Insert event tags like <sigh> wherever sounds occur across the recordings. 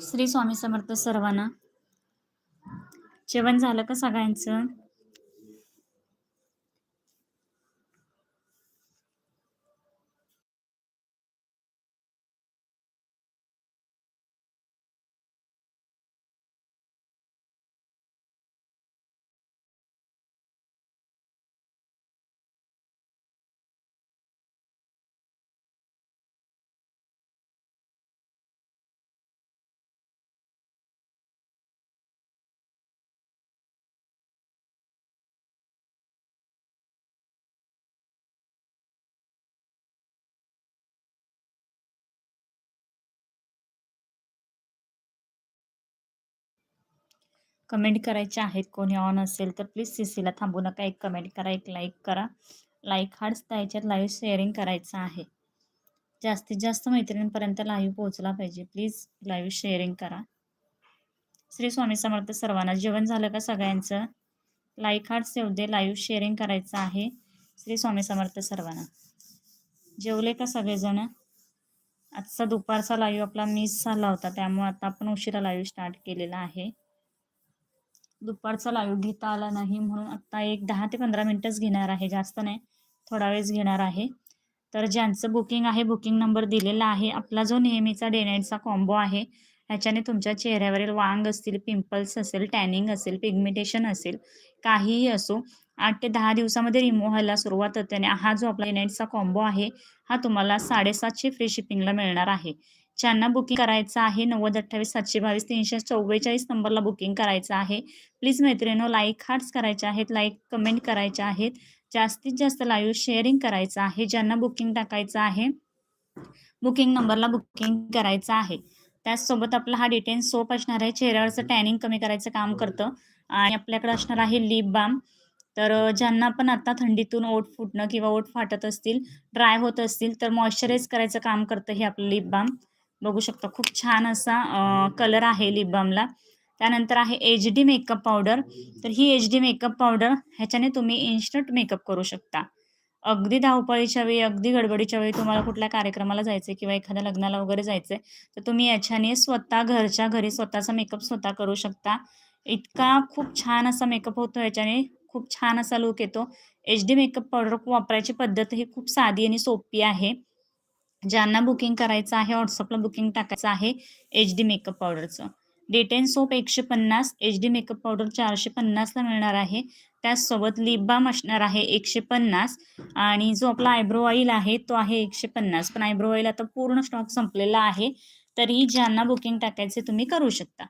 श्री स्वामी समर्थ सर्वांना. जेवण झालं का सगळ्यांचं? कमेंट करायचे आहेत कोणी ऑन असेल तर प्लीज सी सीला थांबू नका. एक कमेंट करा एक लाईक करा. लाईक हार्ट्स द्यायच्यात लाईव्ह शेअरिंग करायचं आहे. जास्तीत जास्त मैत्रिणींपर्यंत लाईव्ह पोहोचला पाहिजे. प्लीज लाईव्ह शेअरिंग करा. श्री स्वामी समर्थ सर्वांना जेवण झालं का सगळ्यांचं? लाईक हार्ट्स येऊ दे लाईव्ह शेअरिंग करायचं आहे. श्री स्वामी समर्थ सर्वांना. जेवले का सगळेजण? आजचा दुपारचा लाईव्ह आपला मिस झाला होता त्यामुळे आता आपण उशिरा लाईव्ह स्टार्ट केलेला आहे. दुपारचा लाईव्ह घेता आला नाही म्हणून आत्ता एक दहा ते पंधरा मिनटंच घेणार आहे. जास्त नाही थोडा वेळच घेणार आहे. तर ज्यांचं बुकिंग आहे बुकिंग नंबर दिलेला आहे. आपला जो नेहमीचा डे नाईटचा कॉम्बो आहे ह्याच्याने तुमच्या चेहऱ्यावरील वांग असतील पिंपल्स असेल टॅनिंग असेल पिगमिटेशन असेल काहीही असो आठ ते दहा दिवसामध्ये रिमूव्ह व्हायला सुरुवात होते आणि हा जो आपला डे नाईटचा कॉम्बो आहे हा तुम्हाला साडेसातशे फ्री शिपिंगला मिळणार आहे. ज्यांना बुकिंग करायचं आहे नव्वद अठ्ठावीस सातशे बावीस तीनशे चव्वेचाळीस नंबरला बुकिंग करायचं आहे. प्लीज मैत्रिणी लाईक हार्ट्स करायचे आहेत लाईक कमेंट करायचे आहेत. जास्तीत जास्त लाईव्ह शेअरिंग करायचं आहे ज्यांना बुकिंग टाकायचं आहे बुकिंग नंबरला बुकिंग करायचं आहे. त्याचसोबत आपला हा डिटेन सोप असणार आहे चेहऱ्यावरचं टॅनिंग कमी करायचं काम करतं. आणि आपल्याकडे असणार आहे लिप बाम तर ज्यांना पण आता थंडीतून ओठ फुटणं किंवा ओठ फाटत असतील ड्राय होत असतील तर मॉइश्चराईज करायचं काम करतं हे आपलं लिप बाम बघू शकता खूप छान असा कलर आहे लिप बामला त्यानंतर आहे एच डी मेकअप पावडर तर ही एच डी मेकअप पावडर ह्याच्याने तुम्ही इन्स्टंट मेकअप करू शकता. अगदी धावपळीच्या वेळी अगदी गडबडीच्या वेळी तुम्हाला कुठल्या कार्यक्रमाला जायचं आहे किंवा एखाद्या लग्नाला वगैरे जायचं आहे तर तुम्ही याच्याने स्वतः घरच्या घरी स्वतःचा मेकअप स्वतः करू शकता. इतका खूप छान असा मेकअप होतो याच्याने खूप छान असा लुक येतो. एच डी मेकअप पावडर वापरायची पद्धत ही खूप साधी आणि सोपी आहे. ज्यांना बुकिंग करायचं आहे व्हॉट्सअपला बुकिंग टाकायचं आहे एच डी मेकअप पावडरचं डेटेन सोप एकशे पन्नास एच डी मेकअप पावडर चारशे पन्नासला मिळणार आहे. त्याचसोबत लिप बाम असणार आहे एकशे पन्नास. आणि जो आपला आयब्रो ऑइल आहे तो आहे एकशे पन्नास. पण आयब्रो ऑइल आता पूर्ण स्टॉक संपलेला आहे. तरी ज्यांना बुकिंग टाकायचे तुम्ही करू शकता.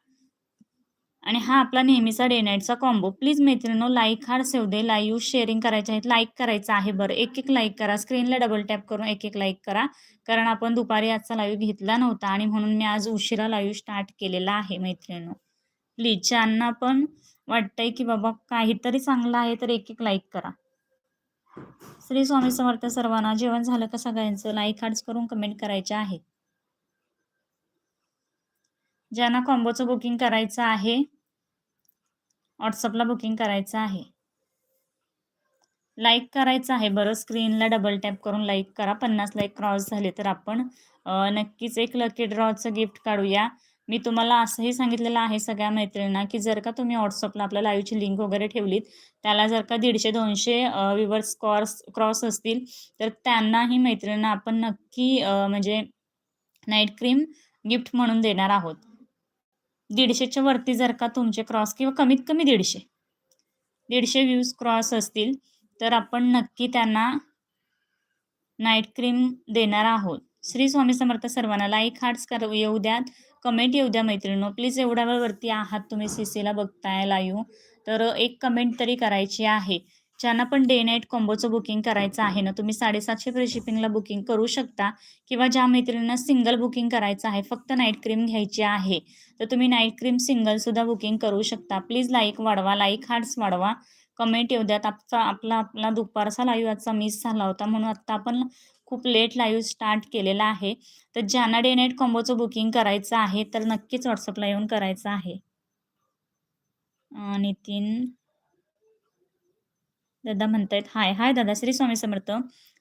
आणि हा आपला नेहमीचा डे नाईटचा कॉम्बो प्लीज मैत्रिणो लाईक हार सेव दे लाईव्ह शेअरिंग करायचे आहेत. लाईक करायचं आहे बरं. एक एक लाईक करा स्क्रीनला डबल टॅप करून एक एक लाईक करा. कारण आपण दुपारी आजचा लाईव्ह घेतला नव्हता आणि म्हणून मी आज उशिरा लाईव्ह स्टार्ट केलेला आहे मैत्रिणो प्लीज ज्यांना पण वाटतंय की बाबा काहीतरी चांगलं आहे तर एक एक लाईक करा. श्री स्वामी समर्थ सर्वांना जेवण झालं का सगळ्यांचं? लाईक हार्ट्स करून कमेंट करायचे आहे. ज्यांना कॉम्बोचं बुकिंग करायचं आहे व्हॉट्सअपला बुकिंग करायचं आहे. लाईक करायचं आहे. बरं स्क्रीनला डबल टॅप करून लाईक करा. पन्नास लाईक क्रॉस झाले तर आपण नक्कीच एक लकी ड्रॉचं गिफ्ट काढूया. मी तुम्हाला असंही सांगितलेलं आहे सगळ्या मैत्रिणींना की जर का तुम्ही व्हॉट्सअपला आपल्या लाईव्हची लिंक वगैरे ठेवलीत त्याला जर का दीडशे दोनशे विवर्स क्रॉस क्रॉस असतील तर त्यांनाही मैत्रिणींना आपण नक्की म्हणजे नाईट क्रीम गिफ्ट म्हणून देणार आहोत. दीडशेच्या वरती जर का तुमचे क्रॉस किंवा कमीत कमी दीडशे. दीडशे व्ह्यूज क्रॉस असतील तर आपण नक्की त्यांना नाईट क्रीम देणार आहोत. श्री स्वामी समर्थ सर्वांना लाईक हार्ट्स कर येऊ द्यात. कमेंट येऊ द्या मैत्रिणीनो. प्लीज एवढ्या वेळवरती आहात तुम्ही सी सीला बघताय लाईव्ह तर एक कमेंट तरी करायची आहे. ज्यांना पण डे नाईट कॉम्बोचं बुकिंग करायचं आहे ना तुम्ही साडेसातशे फ्री शिपिंगला बुकिंग करू शकता. किंवा ज्या मैत्रिणींना सिंगल बुकिंग करायचं आहे फक्त नाईट क्रीम घ्यायची आहे तर तुम्ही नाईट क्रीम सिंगलसुद्धा बुकिंग करू शकता. प्लीज लाईक वाढवा लाईक हार्ट्स वाढवा. कमेंट येऊ द्यात. आजचा आपला आपला दुपारचा लाईव्ह आजचा मिस झाला होता म्हणून आत्ता आपण खूप लेट लाईव्ह स्टार्ट केलेला आहे. तर ज्यांना डे नाईट कॉम्बोचं बुकिंग करायचं आहे तर नक्कीच व्हॉट्सअपला येऊन करायचं आहे. नितीन. दादा म्हणतायत हाय हाय दादा श्री स्वामी समर्थ.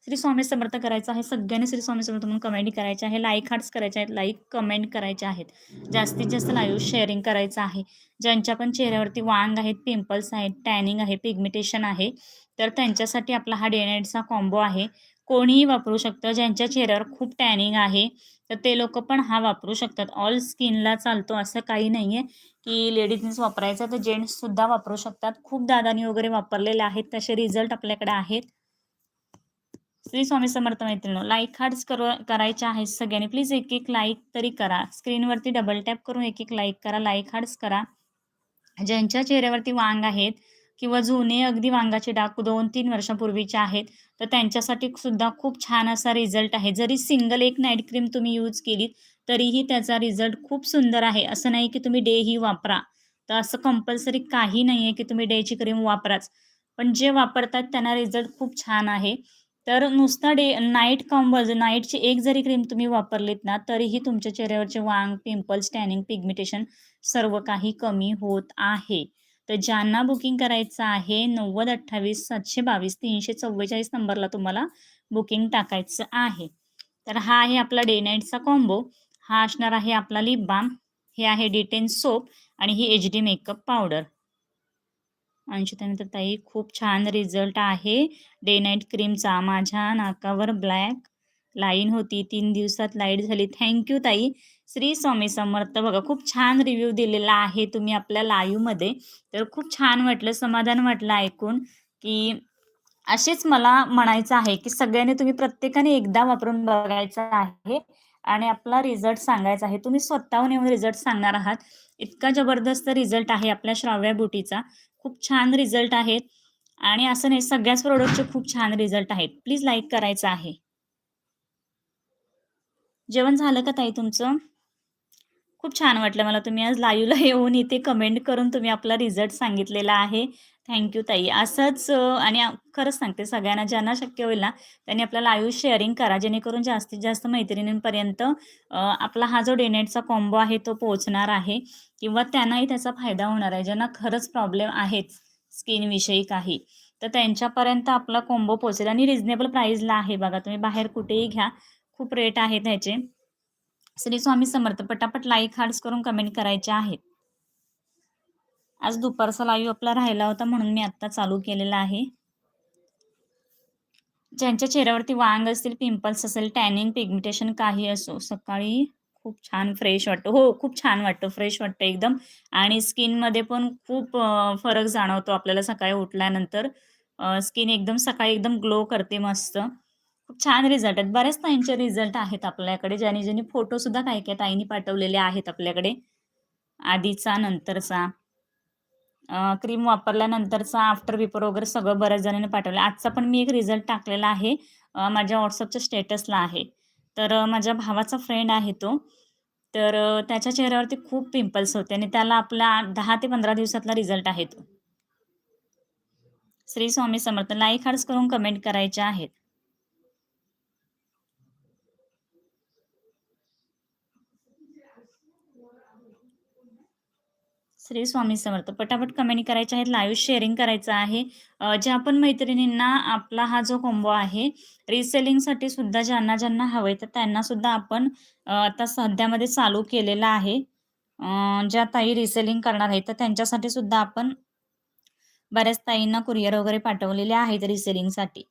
श्री स्वामी समर्थ करायचं आहे सगळ्यांनी श्री स्वामी समर्थ म्हणून कमेंट करायचे आहे लाईक हार्ट्स करायचे आहेत लाईक कमेंट करायचे आहेत. जास्तीत जास्त लाईव्ह शेअरिंग करायचं आहे. ज्यांच्या पण चेहऱ्यावरती वांग आहेत पिंपल्स आहेत टॅनिंग आहे पिगमिटेशन आहे तर त्यांच्यासाठी आपला हा डे नाईटचा कॉम्बो आहे. कोणीही वापरू शकतं ज्यांच्या चेहऱ्यावर खूप टॅनिंग आहे तर ते लोक पण हा वापरू शकतात. ऑल स्किनला चालतो असं काही नाही आहे की लेडीजनीच वापरायचा तर जेंट्ससुद्धा वापरू शकतात. खूप दादानी वगैरे वापरलेले आहेत तसे रिझल्ट आपल्याकडे आहेत. श्री स्वामी समर्थ मैत्रिणी लाईक हार्ट्स कर करायच्या आहेत सगळ्यांनी. प्लीज एक एक लाईक तरी करा. स्क्रीनवरती डबल टॅप करून एक एक लाईक करा. लाईक हार्ट्स करा. ज्यांच्या चेहऱ्यावरती वांग आहेत किंवा जुने अगदी वांगाचे डाग दोन तीन वर्षापूर्वीचे आहेत तर त्यांच्यासाठी सुद्धा खूप छान असा रिझल्ट आहे. जरी सिंगल एक नाईट क्रीम तुम्ही यूज केली तरीही त्याचा रिझल्ट खूप सुंदर आहे. असं नाही की तुम्ही डे ही वापरा. तर असं कंपल्सरी काही नाही आहे की तुम्ही डेची क्रीम वापराच. पण जे वापरतात त्यांना रिझल्ट खूप छान आहे. तर नुसता डे नाईट कॉम्बो नाईटची एक जरी क्रीम तुम्ही वापरलीत ना तरीही तुमच्या चेहऱ्यावरचे वांग पिंपल्स टॅनिंग पिगमिटेशन सर्व काही कमी होत आहे. तर ज्यांना बुकिंग करायचं आहे नव्वद अठ्ठावीस सातशे बावीस तीनशे चव्वेचाळीस नंबरला तुम्हाला बुकिंग टाकायचं आहे. तर हा आहे आपला डे नाईटचा कॉम्बो हा असणार आहे आपला लिप बाम हे आहे डिटेन सोप आणि ही एच डी मेकअप पावडर आणि तर ताई खूप छान रिझल्ट आहे. डे नाईट क्रीमचा माझ्या नाकावर ब्लॅक लाईन होती. तीन दिवसात लाइट झाली. थँक्यू ताई. श्री स्वामी समर्थ. बघा खूप छान रिव्ह्यू दिलेला आहे तुम्ही आपल्या लाईव्हमध्ये तर खूप छान वाटलं समाधान वाटलं ऐकून की असेच मला म्हणायचं आहे की सगळ्यांनी तुम्ही प्रत्येकाने एकदा वापरून बघायचं आहे आणि आपला रिझल्ट सांगायचा आहे. तुम्ही स्वतःहून येऊन रिझल्ट सांगणार आहात. इतका जबरदस्त रिझल्ट आहे आपल्या श्राव्या बुटीचा. खूप छान रिझल्ट आहेत आणि असं नाही सगळ्याच प्रोडक्टचे खूप छान रिझल्ट आहेत. प्लीज लाईक करायचं आहे. जेवण झालं का ताई तुमचं? खूप छान वाटलं मला तुम्ही आज लाईव्हला <laughs> येऊन इथे कमेंट करून तुम्ही आपला रिझल्ट सांगितलेला आहे. थँक्यू ताई. असंच आणि खरंच सांगते सगळ्यांना ज्यांना शक्य होईल ना त्यांनी आपला लाईव्ह शेअरिंग करा जेणेकरून जास्तीत जास्त मैत्रिणींपर्यंत आपला हा जो डेनेटचा कॉम्बो आहे तो पोहोचणार आहे किंवा त्यांनाही त्याचा फायदा होणार आहे ज्यांना खरंच प्रॉब्लेम आहेच स्किनविषयी काही. तर त्यांच्यापर्यंत आपला कॉम्बो पोहोचेल. आणि रिजनेबल प्राईजला आहे बघा तुम्ही बाहेर कुठेही घ्या खूप रेट आहे त्याचे श्री स्वामी समर्थ पटापट लाईक हार्ड्स करून कमेंट करायचे आहेत. आज दुपारचा लाईव्ह आपला राहिला होता म्हणून मी आत्ता चालू केलेला आहे. ज्यांच्या चेहऱ्यावरती वांग असतील पिंपल्स असेल टॅनिंग पिगमिटेशन काही असो सकाळी खूप छान फ्रेश वाटतो. हो खूप छान वाटतं फ्रेश वाटतं एकदम. आणि स्किनमध्ये पण खूप फरक जाणवतो आपल्याला सकाळी उठल्यानंतर. स्किन एकदम सकाळी एकदम ग्लो करते मस्त. खूप छान रिझल्ट आहेत. बऱ्याच ताईंचे रिझल्ट आहेत आपल्याकडे ज्याने ज्यांनी फोटोसुद्धा काही काही ताईंनी पाठवलेले आहेत आपल्याकडे. आधीचा नंतरचा. क्रीम वापरल्यानंतरचा आफ्टर बिफोर वगैरे सगळं बऱ्याच जणांनी पाठवलं. आजचा पण मी एक रिझल्ट टाकलेला आहे. माझ्या व्हॉट्सअपच्या स्टेटसला आहे. तर माझ्या भावाचा फ्रेंड आहे तो. तर त्याच्या चेहऱ्यावरती खूप पिंपल्स होते आणि त्याला आपला दहा ते पंधरा दिवसातला रिझल्ट आहे तो. श्री स्वामी समर्थ लाईक हार्स करून कमेंट करायचे आहेत. श्री स्वामी समर्थ. पटापट कमेंट करायचे आहेत. लाईव्ह शेअरिंग करायचं आहे. ज्या पण मैत्रिणींना आपला हा जो कॉम्बो आहे रिसेलिंगसाठी सुद्धा ज्यांना ज्यांना हवं आहे तर त्यांना सुद्धा आपण आता सध्यामध्ये चालू केलेला आहे. ज्या ताई रिसेलिंग करणार आहेत तर त्यांच्यासाठी सुद्धा आपण बऱ्याच ताईंना कुरिअर वगैरे पाठवलेले आहेत रिसेलिंगसाठी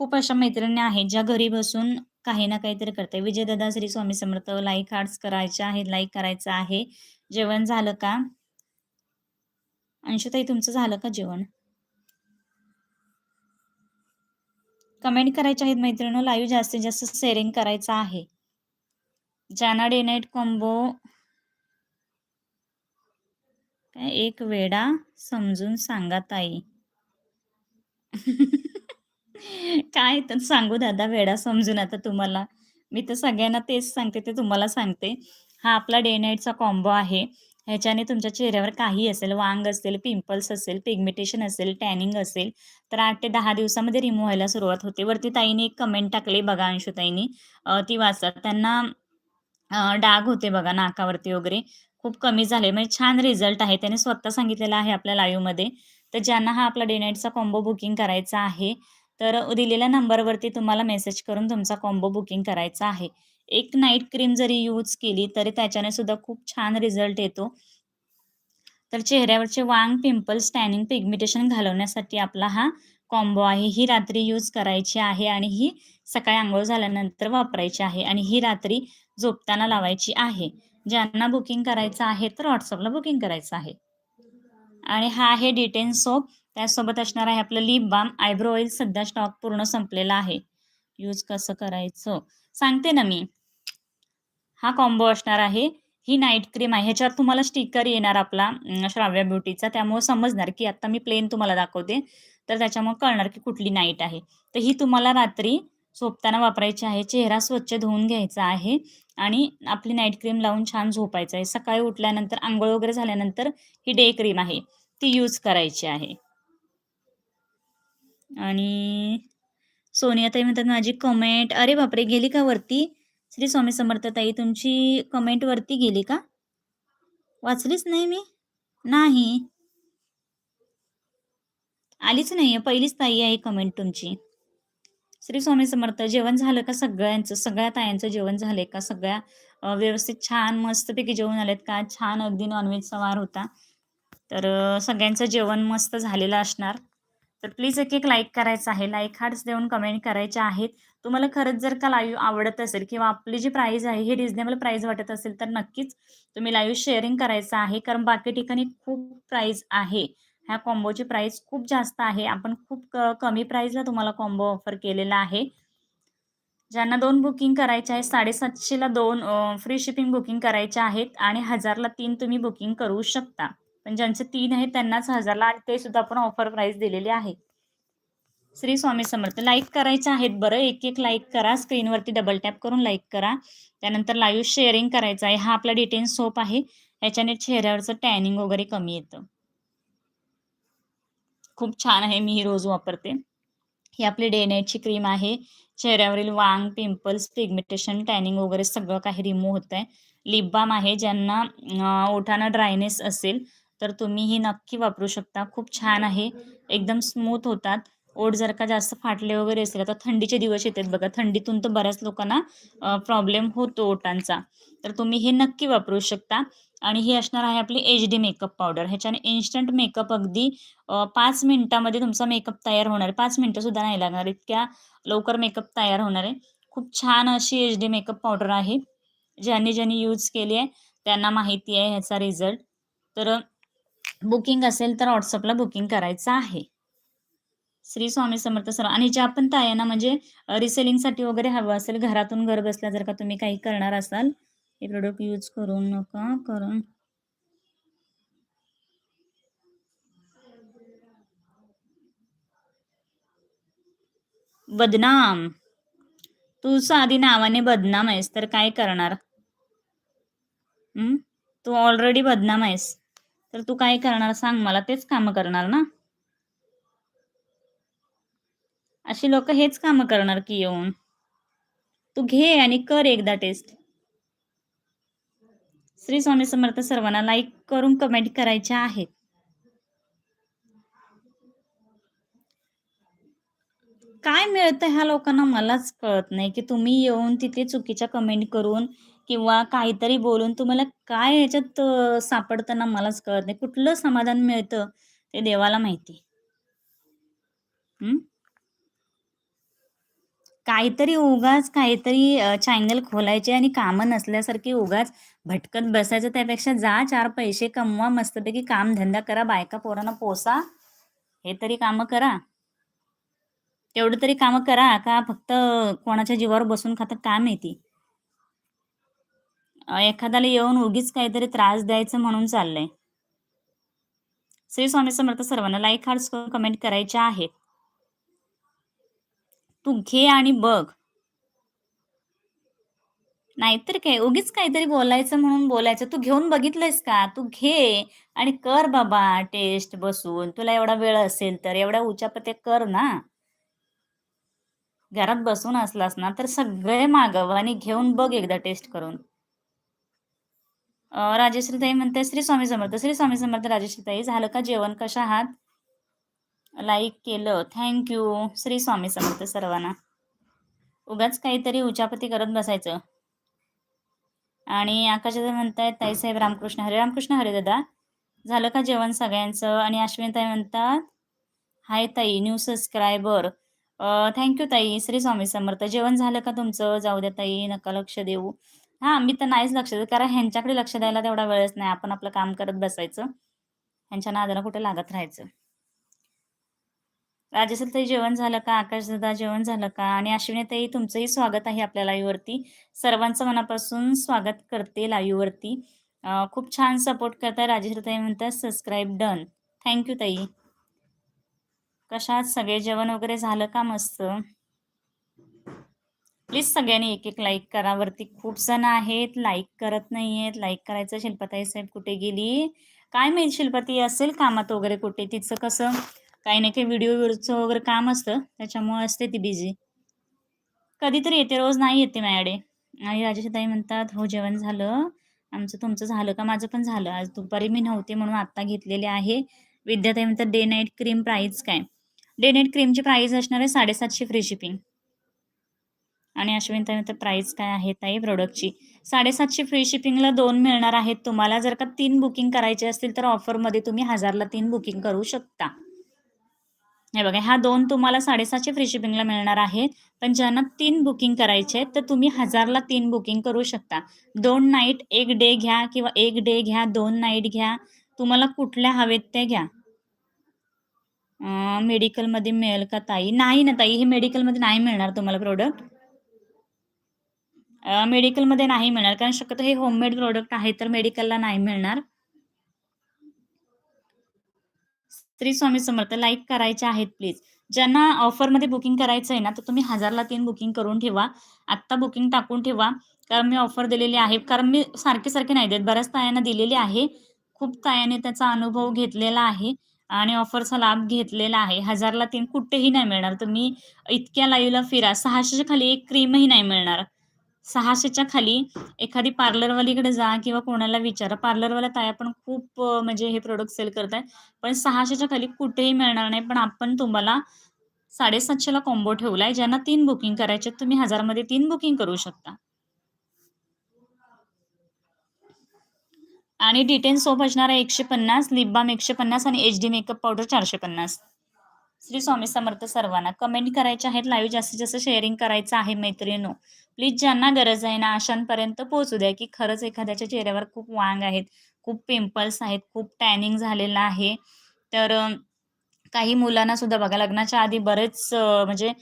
खूप अशा मैत्रिणी आहेत ज्या घरी बसून काही ना काहीतरी करते विजयदादा श्री स्वामी समर्थ लाईक हार्ट्स करायचे आहेत लाईक करायचं आहे. जेवण झालं का? अंशताई तुमचं झालं का जेवण? कमेंट करायचे आहेत मैत्रिणी लाईव्ह जास्तीत जास्त शेअरिंग करायचं आहे. जाना डे नाईट कॉम्बो एक वेडा समजून सांगा ताई. <laughs> काय तर सांगू दादा वेडा समजून आता तुम्हाला. मी तर सगळ्यांना तेच सांगते ते तुम्हाला सांगते. हा आपला डे नाईटचा कॉम्बो आहे. ह्याच्याने तुमच्या चेहऱ्यावर काही असेल वांग असेल पिंपल्स असेल पिगमेंटेशन असेल टॅनिंग असेल तर आठ ते दहा दिवसामध्ये रिमूव्ह व्हायला सुरुवात होते. वरती ताईने एक कमेंट टाकली बघा अंशुताईनी. ती वाचतात. त्यांना डाग होते बघा नाकावरती वगैरे. खूप कमी झाले. म्हणजे छान रिझल्ट आहे. त्याने स्वतः सांगितलेला आहे आपल्या लाईव्हमध्ये तर ज्यांना हा आपला डे नाईटचा कॉम्बो बुकिंग करायचा आहे तर दिलेल्या नंबरवरती तुम्हाला मेसेज करून तुमचा कॉम्बो बुकिंग करायचा आहे. एक नाईट क्रीम जरी यूज केली तरी त्याच्याने सुद्धा खूप छान रिझल्ट येतो. तर चेहऱ्यावरचे वांग पिंपल्स टॅनिंग पिगमिटेशन घालवण्यासाठी आपला हा कॉम्बो आहे. ही रात्री यूज करायची आहे आणि ही सकाळी आंघोळ झाल्यानंतर वापरायची आहे आणि ही रात्री झोपताना लावायची आहे. ज्यांना बुकिंग करायचं आहे तर व्हॉट्सअपला बुकिंग करायचं आहे. आणि हा आहे डिटेन सोप त्यासोबत असणार आहे आपलं लिप बाम आयब्रो ऑइल सध्या स्टॉक पूर्ण संपलेला आहे. यूज कसं करायचं? सांगते ना मी. हा कॉम्बो असणार आहे. ही नाईट क्रीम आहे. ह्याच्यावर तुम्हाला स्टिकर येणार आपला श्राव्या ब्युटीचा त्यामुळे समजणार की आता मी प्लेन तुम्हाला दाखवते. तर त्याच्यामुळे कळणार की कुठली नाईट आहे. तर ही तुम्हाला रात्री झोपताना वापरायची आहे. चेहरा स्वच्छ धुवून घ्यायचा आहे. आणि आपली नाईट क्रीम लावून छान झोपायचं आहे. सकाळी उठल्यानंतर आंघोळ वगैरे झाल्यानंतर ही डे क्रीम आहे. ती यूज करायची आहे. आणि सोनिया ताई म्हणतात माझी कमेंट अरे बापरे गेली का वरती? श्री स्वामी समर्थ ताई तुमची कमेंट वरती गेली का? वाचलीच नाही मी? नाही. आलीच नाही पहिलीच ताई आहे कमेंट तुमची. श्री स्वामी समर्थ जेवण झालं का सगळ्यांचं? सगळ्या तायांचं जेवण झालंय का? सगळ्या व्यवस्थित छान मस्तपैकी जेवण आलेत का? छान अगदी नॉनव्हेजचा वार होता. तर सगळ्यांचं जेवण मस्त झालेलं असणार. तर प्लीज एक एक लाईक करायचं आहे. लाईक हार्ट्स देऊन कमेंट करायचे आहेत. तुम्हाला खरंच जर का लाईव्ह आवडत असेल किंवा आपली जी प्राईज आहे ही रिजनेबल प्राईज वाटत असेल तर नक्कीच तुम्ही लाईव्ह शेअरिंग करायचं आहे. कारण बाकी ठिकाणी खूप प्राईज आहे. ह्या कॉम्बोची प्राईस खूप जास्त आहे. आपण खूप क कमी प्राईजला तुम्हाला कॉम्बो ऑफर केलेला आहे. ज्यांना दोन बुकिंग करायचे आहे साडेसातशेला दोन फ्री शिपिंग बुकिंग करायचे आहेत आणि हजारला तीन तुम्ही बुकिंग करू शकता. पण ज्यांचे तीन आहेत त्यांनाच हजारला आणि ते सुद्धा आपण ऑफर प्राईस दिलेली आहे. श्री स्वामी समर्थ. लाईक करायचे आहेत बरं. एक एक लाईक करा स्क्रीनवरती डबल टॅप करून लाईक करा. त्यानंतर लाईव्ह शेअरिंग करायचं आहे. हा आपला डिटेन सोप आहे. याच्याने चेहऱ्यावरचं टॅनिंग वगैरे कमी येतं. खूप छान आहे. मी ही रोज वापरते. ही आपली डे नाईटची क्रीम आहे. चेहऱ्यावरील वांग पिंपल्स पिगमेंटेशन टॅनिंग वगैरे सगळं काही रिमूव्ह होत आहे लिप बाम आहे. ज्यांना अं, ओठानं ड्रायनेस असेल तर तुम्ही ही नक्की वापरू शकता. खूप छान आहे. एकदम स्मूथ होतात. ओढ जर का जास्त फाटले वगैरे असेल आता थंडीचे दिवस येतात बघा. थंडीतून तर बऱ्याच लोकांना प्रॉब्लेम होतो ओटांचा तर तुम्ही हे नक्की वापरू शकता. आणि हे असणार आहे आपली एच डी मेकअप पावडर ह्याच्याने इन्स्टंट मेकअप अगदी पाच मिनिटामध्ये तुमचा मेकअप तयार होणार आहे. पाच मिनटंसुद्धा नाही लागणार. इतक्या लवकर मेकअप तयार होणार आहे. खूप छान अशी एच डी मेकअप पावडर आहे. ज्यांनी ज्यांनी यूज केली आहे त्यांना माहिती आहे ह्याचा रिझल्ट तर बुकिंग असेल तर व्हॉट्सअपला बुकिंग करायचं आहे. श्री स्वामी समर्थ सर. आणि ज्या पण तायांना म्हणजे रिसेलिंगसाठी वगैरे हवं असेल घरातून घर बसल्या जर का तुम्ही काही करणार असाल हे प्रोडक्ट यूज करू नका करून बदनाम. तू साधी नावाने बदनाम आहेस तर काय करणार? तू ऑलरेडी बदनाम आहेस. तर तू काय करणार? सांग मला तेच काम करणार ना? अशी लोक हेच कामं करणार की येऊन. तू घे आणि कर एकदा टेस्ट श्री स्वामी समर्थ सर्वांना लाईक करून कमेंट करायच्या आहेत. काय मिळतं ह्या लोकांना मलाच कळत नाही की तुम्ही येऊन तिथे चुकीच्या कमेंट करून किंवा काहीतरी बोलून तुम्हाला काय याच्यात सापडतं ना मलाच कळत नाही. कुठलं समाधान मिळतं ते देवाला माहिती हम्म काहीतरी उगाच काहीतरी चॅनल खोलायचे आणि कामं नसल्यासारखी उगाच भटकत बसायचं. त्यापेक्षा जा चार पैसे कमवा मस्तपैकी काम धंदा करा बायका पोरांना पोसा. हे तरी कामं करा. तेवढं तरी कामं करा का फक्त कोणाच्या जीवावर बसून खातात काम येते एखाद्याला येऊन उगीच काहीतरी त्रास द्यायचं म्हणून चाललंय. श्री स्वामी समर्थ सर्वांना लाईक हार्ट्स करून कमेंट करायच्या आहेत. तू घे आणि बघ. नाहीतर काय उगीच काहीतरी बोलायचं म्हणून बोलायचं. तू घेऊन बघितलंयस का? तू घे आणि कर बाबा टेस्ट बसून. तुला एवढा वेळ असेल तर एवढ्या उचापत्या कर ना. घरात बसून असलास ना तर सगळे मागव आणि घेऊन बघ एकदा टेस्ट करून. राजेश्रीताई म्हणते श्री स्वामी समर्थ श्री स्वामी समर्थ राजेश्रीताई झालं का जेवण? कशा आहात? लाईक केलं. थँक्यू श्री स्वामी समर्थ सर्वांना. उगाच काहीतरी उचापती करत बसायचं. आणि आकाशात म्हणतायत ताईसाहेब रामकृष्ण हरे. रामकृष्ण हरे दादा. झालं का जेवण सगळ्यांचं? आणि अश्विनताई म्हणतात हाय ताई न्यू सबस्क्रायबर थँक्यू ताई. श्री स्वामी समर्थ. जेवण झालं का तुमचं? जाऊ द्या ताई नका लक्ष देऊ. हां मी तर नाहीच लक्ष देत कारण ह्यांच्याकडे लक्ष द्यायला तेवढा वेळच नाही. आपण आपलं काम करत बसायचं. ह्यांच्या नादाला कुठे लागत राहायचं? राजसलताई जेवण झालं का? आकाशदादा जेवण झालं का? आणि अश्विनीताई तुमचंही स्वागत आहे आपल्या लाईव्हवरती सर्वांचं मनापासून स्वागत करते लाईव्हवरती खूप छान सपोर्ट करताय राजश्रीताई म्हणतात सबस्क्राईब डन थँक्यू ताई. कशात? सगळे जेवण वगैरे झालं का मस्त? प्लीज सगळ्यांनी एक एक लाईक करा. वरती खूप जण आहेत. लाईक करत नाही आहेत लाईक करायचं शिल्पाताई साहेब कुठे गेली? काय माहिती? शिल्पती असेल कामात वगैरे कुठे? तिचं कसं? काही नाही काही व्हिडिओ व्हिडिओचं वगैरे काम असतं त्याच्यामुळे असते ती बिझी कधीतरी येते रोज नाही येते माझ्याकडे. आणि राजेशताई म्हणतात हो जेवण झालं. आमचं तुमचं झालं का? माझं पण झालं. आज दुपारी मी नव्हते म्हणून आत्ता घेतलेले आहे. विद्याताई म्हणतात डे नाईट क्रीम प्राईस काय? डे नाईट क्रीमची प्राईस असणार आहे साडेसातशे फ्री शिपिंग आणि अश्विनताई म्हणतात प्राईस काय आहे ताई प्रोडक्टची साडेसातशे फ्री शिपिंगला दोन मिळणार आहेत. तुम्हाला जर का तीन बुकिंग करायचे असतील तर ऑफरमध्ये तुम्ही हजारला तीन बुकिंग करू शकता. हे बघा ह्या दोन तुम्हाला साडेसातशे फ्री शिपिंगला मिळणार आहेत. पण ज्यांना तीन बुकिंग करायचे आहेत तर तुम्ही हजारला तीन बुकिंग करू शकता. दोन नाईट एक डे घ्या किंवा एक डे घ्या दोन नाईट घ्या. तुम्हाला कुठल्या हवेत ते घ्या. मेडिकलमध्ये मिळेल का ताई? नाही ना ताई हे मेडिकलमध्ये नाही मिळणार तुम्हाला प्रोडक्ट मेडिकलमध्ये नाही मिळणार कारण शक्यतो हे होममेड प्रोडक्ट आहे तर मेडिकलला नाही मिळणार. श्री स्वामी समर्थ लाईक करायचे आहेत प्लीज ज्यांना ऑफरमध्ये बुकिंग करायचं आहे ना तर तुम्ही हजारला तीन बुकिंग करून ठेवा. आत्ता बुकिंग टाकून ठेवा. कारण मी ऑफर दिलेली आहे. कारण मी सारखे सारखे नाही देत. बऱ्याच तायांना दिलेली आहे. खूप तायाने त्याचा अनुभव घेतलेला आहे. आणि ऑफरचा लाभ घेतलेला आहे. हजारला तीन कुठेही नाही मिळणार. तुम्ही इतक्या लाईव्हला फिरा. सहाशेच्या खाली एक क्रीमही नाही मिळणार. सहाशेच्या खाली एखादी पार्लरवालीकडे जा किंवा कोणाला विचारा. पार्लरवाल्या ताई पण खूप म्हणजे हे प्रोडक्ट सेल करत पण सहाशेच्या खाली कुठेही मिळणार नाही. पण आपण तुम्हाला साडेसातशेला कॉम्बो ठेवला आहे ज्यांना तीन बुकिंग करायचे आहेत, तुम्ही हजारमध्ये तीन बुकिंग करू शकता. आणि डिटेन सोप असणार आहे एकशे पन्नास लिप बाम एकशे पन्नास आणि एच डी मेकअप पावडर चारशे पन्नास. श्री स्वामी समर्थ सर्वांना कमेंट करायचे आहेत. लाईव्ह जास्तीत जास्त शेअरिंग करायचं आहे मैत्रिणीनो. प्लीज ज्यांना गरज आहे ना अशांपर्यंत पोहोचू द्या की खरंच एखाद्याच्या चेहऱ्यावर खूप वांग आहेत खूप पिंपल्स आहेत खूप टॅनिंग झालेलं आहे. तर काही मुलांना सुद्धा बघा लग्नाच्या आधी बरेच म्हणजे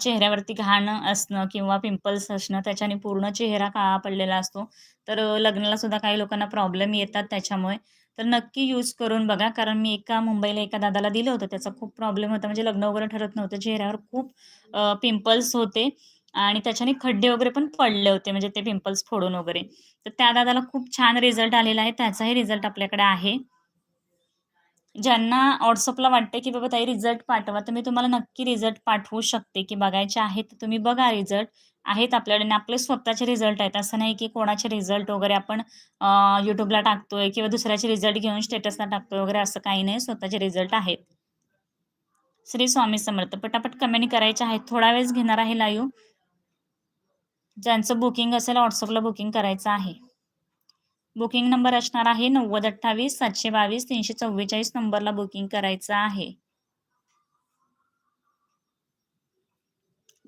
चेहऱ्यावरती घाण असणं किंवा पिंपल्स असणं त्याच्याने पूर्ण चेहरा काळा पडलेला असतो. तर लग्नाला सुद्धा काही लोकांना प्रॉब्लेम येतात त्याच्यामुळे. तर नक्की यूज करून बघा. कारण मी एका मुंबईला एका दादाला दिलं होतं. त्याचा खूप प्रॉब्लेम होता. म्हणजे लग्न वगैरे ठरत नव्हतं. चेहऱ्यावर खूप पिंपल्स होते. आणि त्याच्याने खड्डे वगैरे पण पडले होते. म्हणजे ते पिंपल्स फोडून वगैरे. तर त्या दादाला खूप छान रिझल्ट आलेला आहे. त्याचाही रिझल्ट आपल्याकडे आहे. ज्यांना व्हॉट्सअपला वाटते की बाबा ताई रिझल्ट पाठवा. तर मी तुम्हाला नक्की रिझल्ट पाठवू शकते. की बघायचे आहे तर तुम्ही बघा रिझल्ट आहेत आपल्याकडे आपले स्वतःचे रिझल्ट आहेत. असं नाही की कोणाचे रिझल्ट वगैरे आपण यूट्यूबला टाकतोय किंवा दुसऱ्याचे रिझल्ट घेऊन स्टेटसला टाकतोय वगैरे असं काही नाही. स्वतःचे रिझल्ट आहेत. श्री स्वामी समर्थ. पटापट कमेंट करायचे आहेत. थोडा वेळ घेणार आहे लाईव्ह ज्यांचं बुकिंग असेल व्हॉट्सअपला बुकिंग करायचं आहे. बुकिंग नंबर असणार आहे नव्वद अठ्ठावीस सातशे बावीस तीनशे चव्वेचाळीस नंबरला बुकिंग करायचं आहे.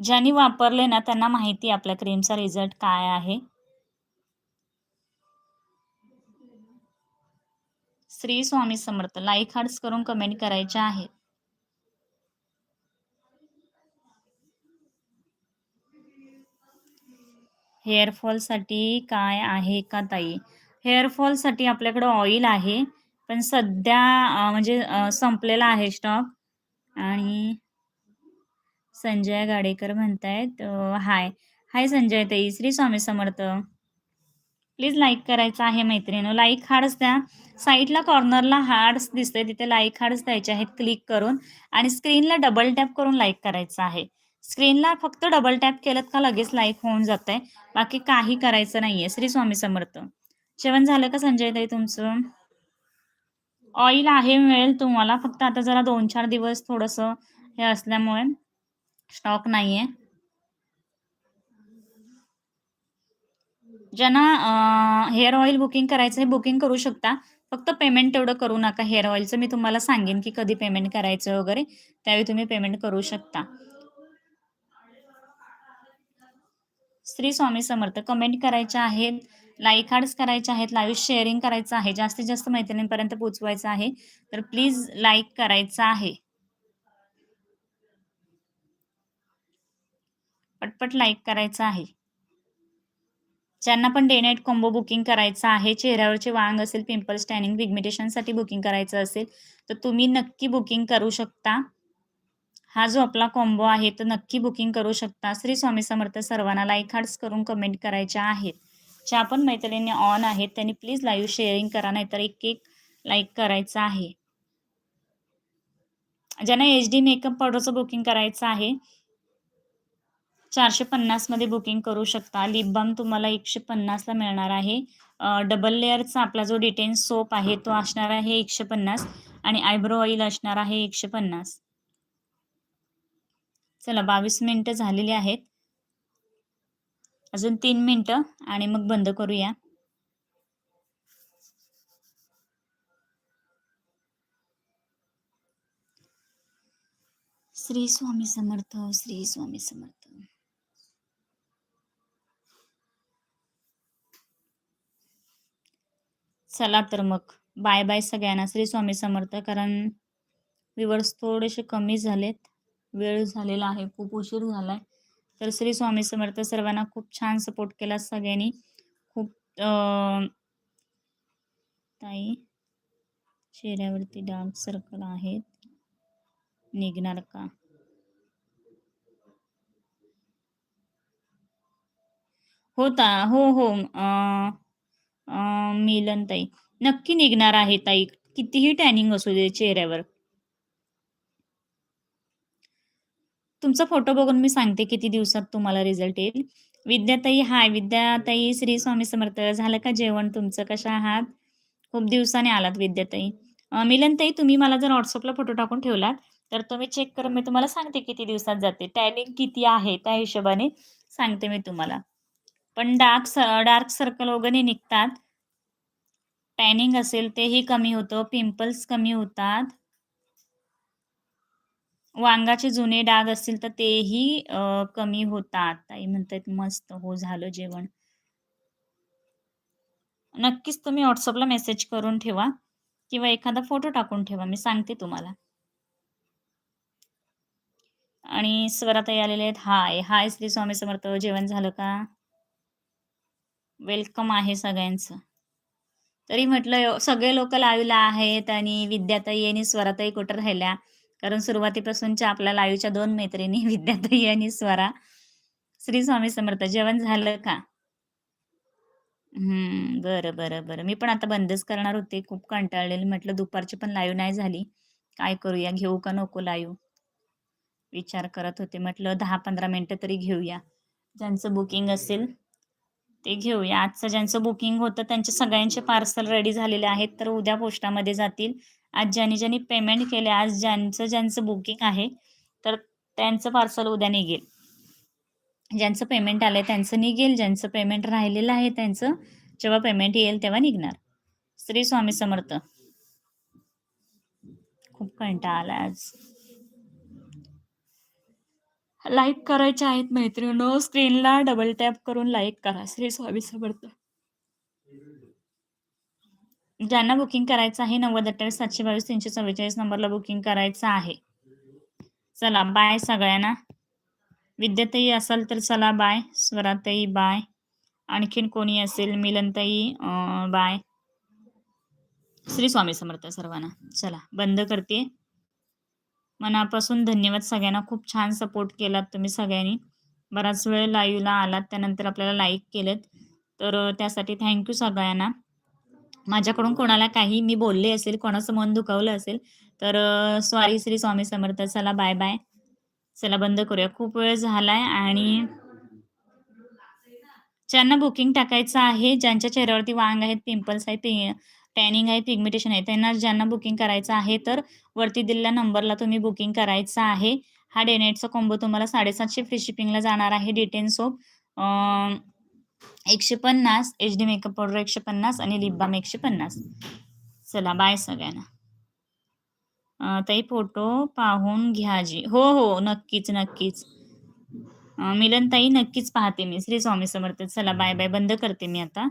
ज्यांनी वापरले ना त्यांना माहिती आहे आपल्या क्रीमचा रिझल्ट काय आहे. श्री स्वामी समर्थ लाईक हार्ट्स करून कमेंट करायच्या आहेत. हेअरफॉलसाठी काय आहे का ताई? हेअरफॉलसाठी आपल्याकडं ऑइल आहे पण सध्या म्हणजे संपलेला आहे स्टॉक आणि संजय गाडेकर म्हणतायत हाय. हाय संजय ताई श्री स्वामी समर्थ. प्लीज लाईक करायचं आहे मैत्रिणी लाईक हार्ड्स द्या. साईडला कॉर्नरला हार्ड्स दिसते तिथे लाईक हार्ड्स द्यायचे आहेत. क्लिक करून आणि स्क्रीनला डबल टॅप करून लाईक करायचं आहे. स्क्रीनला फक्त डबल टॅप केलं का लगेच लाईक होऊन जात आहे बाकी काही करायचं नाही आहे श्री स्वामी समर्थ. जेवण झालं का संजय ताई तुमचं? ऑइल आहे मिळेल तुम्हाला. फक्त आता जरा दोन चार दिवस थोडंसं हे असल्यामुळे. स्टॉक नाही आहे ज्यांना हेअर ऑइल बुकिंग करायचं आहे बुकिंग करू शकता. फक्त पेमेंट तेवढं करू नका हेअर ऑइलचं. मी तुम्हाला सांगेन की कधी पेमेंट करायचं वगैरे त्यावेळी तुम्ही पेमेंट करू शकता. श्री स्वामी समर्थ कमेंट करायच्या आहेत लाईक हार्ड्स करायचे आहेत लाईव्ह शेअरिंग करायचं आहे जास्तीत जास्त मैत्रिणींपर्यंत पोचवायचं आहे तर प्लीज लाईक करायचं आहे. पटपट लाईक करायचं आहे. ज्यांना पण डे नाईट कॉम्बो बुकिंग करायचं आहे चेहऱ्यावरचे वांग असेल पिंपल स्टॅनिंग पिगमेंटेशनसाठी बुकिंग करायचं असेल तर तुम्ही नक्की बुकिंग करू शकता. हा जो आपला कॉम्बो आहे तो नक्की बुकिंग करू शकता. श्री स्वामी समर्थ सर्वांना लाईक हार्ट्स करून कमेंट करायच्या आहेत. ज्या पण मैत्रिणी ऑन आहेत त्यांनी प्लीज लाईव्ह शेअरिंग करा नाहीतर एक एक लाईक करायचं आहे. ज्यांना एच डी मेकअप पावडरचं बुकिंग करायचं आहे चारशे पन्नासमध्ये बुकिंग करू शकता. लिप बाम तुम्हाला एकशे पन्नासला मिळणार आहे. डबल लेअरचा आपला जो डिटेन्स सोप आहे तो असणार आहे एकशे पन्नास आणि आयब्रो ऑइल असणार आहे एकशे पन्नास. चला बावीस मिनटं झालेली आहेत. अजून तीन मिनटं आणि मग बंद करूया. श्री स्वामी समर्थ श्री स्वामी समर्थ. चला तर मग. बाय बाय सगळ्यांना. श्री स्वामी समर्थ. कारण विवर्स थोडेसे कमी झालेत. वेळ झालेला आहे. खूप उशीर झाला आहे तर श्री स्वामी समर्थ सर्वांना खूप छान सपोर्ट केला सगळ्यांनी. खूप ताई चेहऱ्यावरती डार्क सर्कल आहेत. निघणार का? होता. हो हो. मिलन ताई. नक्की निघणार आहे ताई. कितीही टॅनिंग असू दे चेहऱ्यावर. तुमचा फोटो बघून मी सांगते किती दिवसात तुम्हाला रिझल्ट येईल. विद्याताई हाय. विद्याताई श्री स्वामी समर्थ. झालं का जेवण? तुमचं कशा आहात? खूप दिवसाने आलात विद्याताई. मिलनताई तुम्ही मला जर व्हॉट्सअपला फोटो टाकून ठेवलात तर तुम्ही चेक करून मी तुम्हाला सांगते किती दिवसात जाते. टॅनिंग किती आहे त्या हिशोबाने सांगते मी तुम्हाला. पण डार्क डार्क सर्कल वगैरे निघतात. टॅनिंग असेल तेही कमी होतं पिंपल्स कमी होतात. वांगाचे जुने डाग असतील तर तेही कमी होतात. ताई म्हणतात मस्त हो झालं जेवण. नक्कीच तुम्ही व्हॉट्सअपला मेसेज करून ठेवा किंवा एखादा फोटो टाकून ठेवा मी सांगते तुम्हाला. आणि स्वराताई आलेले आहेत. हाय हाय श्री स्वामी समर्थ. जेवण झालं का? वेलकम आहे सगळ्यांचं. तरी म्हटलं सगळे लोक लाईव्हला आहेत आणि विद्याताई आणि स्वराताई कुठं राहिल्या? कारण सुरुवातीपासूनच्या आपल्या लाईव्हच्या दोन मैत्रिणी <laughs> विद्याताई आणि स्वरा. श्री स्वामी समर्थ जेवण झालं का? हम्म बरं बरं बरं. मी पण आता बंदच करणार होते खूप कंटाळलेली. म्हटलं दुपारची पण लाईव्ह नाही झाली. काय करूया? घेऊ का नको लाईव्ह? विचार करत होते. म्हटलं दहा पंधरा मिनटं तरी घेऊया. ज्यांचं बुकिंग असेल ते घेऊया. आजचं ज्यांचं बुकिंग होतं त्यांचे सगळ्यांचे पार्सल रेडी झालेले आहेत तर उद्या पोस्टामध्ये जातील. आज ज्यांनी ज्यांनी पेमेंट केले आज ज्यांचं ज्यांचं बुकिंग आहे तर त्यांचं पार्सल उद्या निघेल. ज्यांचं पेमेंट आलं आहे त्यांचं निघेल. ज्यांचं पेमेंट राहिलेलं आहे त्यांचं जेव्हा पेमेंट येईल तेव्हा निघणार. श्री स्वामी समर्थ. खूप कंटाळा आला आज. लाईक करायचे आहेत मैत्रिणी स्क्रीनला डबल टॅप करून लाईक करा. श्री स्वामी समर्थ. ज्यांना बुकिंग करायचं आहे नव्वद अठ्ठावीस सातशे बावीस तीनशे चव्वेचाळीस नंबरला बुकिंग करायचं आहे. चला बाय सगळ्यांना. विद्याताई असाल तर चला बाय स्वरातई बाय आणखीन कोणी असेल मिलनताई बाय श्री स्वामी समर्थ सर्वांना. चला बंद करते. मनापासून धन्यवाद. सगळ्यांना खूप छान सपोर्ट केलात तुम्ही सगळ्यांनी. बराच वेळ लाईव्हला आलात त्यानंतर आपल्याला लाईक केलेत. तर त्यासाठी थँक्यू सगळ्यांना. माझ्याकडून कोणाला काही मी बोलले असेल कोणाचं मन दुखावलं असेल तर सॉरी श्री स्वामी समर्थ. चला बाय बाय चला बंद करूया. खूप वेळ झालाय आणि ज्यांना बुकिंग टाकायचं आहे ज्यांच्या चेहऱ्यावरती वांग आहेत पिंपल्स आहे टॅनिंग आहे पिगमेंटेशन आहे. त्यांना ज्यांना बुकिंग करायचं आहे तर वरती दिलेल्या नंबरला तुम्ही बुकिंग करायचं आहे. हा डेनेटचा कॉम्बो तुम्हाला साडेसातशे फ्री शिपिंगला जाणार आहे डिटेन सोप एकशे पन्नास एच डी मेकअप पावडर एकशे पन्नास आणि लिप बाम एकशे पन्नास. चला बाय सगळ्यांना. ताई फोटो पाहून घ्या जी हो हो नक्कीच नक्कीच. मिलन ताई नक्कीच पाहते मी. श्री स्वामी समर्थ. चला बाय बाय बंद करते मी आता.